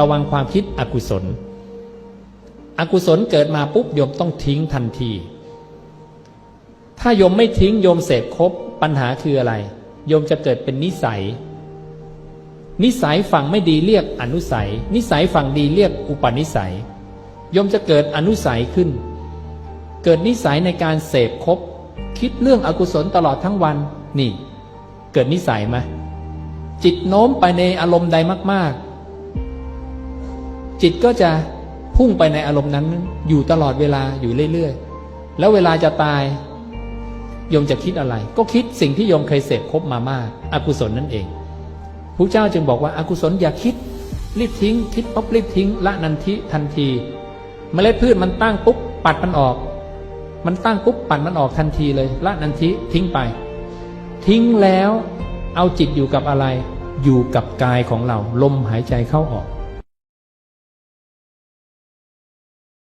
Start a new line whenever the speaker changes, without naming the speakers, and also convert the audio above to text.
ระวังความคิดอกุศล อกุศลเกิดมาปุ๊บโยมต้องทิ้งทันที ถ้าโยมไม่ทิ้งโยมเสพครบปัญหาคืออะไร โยมจะเกิดเป็นนิสัย นิสัยฝั่งไม่ดีเรียกอนุสัย นิสัยฝั่งดีเรียกอุปนิสัย โยมจะเกิดอนุสัยขึ้น เกิดนิสัยในการเสพครบคิดเรื่องอกุศลตลอดทั้งวัน นี่ เกิดนิสัยไหมจิตโน้มไปในอารมณ์ใดมากๆ จิตก็จะพุ่งไปในอารมณ์นั้น อยู่ตลอดเวลาอยู่เรื่อยๆ แล้วเวลาจะตายโยมจะคิดอะไร ก็คิดสิ่งที่โยมเคยเสพครบมามากอากุศลนั่นเองพระเจ้าจึงบอกว่าอากุศลอย่าคิด รีบทิ้ง คิดปุ๊บรีบทิ้ง ละนันทิทันทีเมล็ดพืชมันตั้งปุ๊บปัดมันออก มันตั้งปุ๊บปัดมันออกทันทีเลย ละนันทิทิ้งไป ทิ้งแล้วเอาจิตอยู่กับอะไร อยู่กับกายของเรา ลมหายใจเข้าออก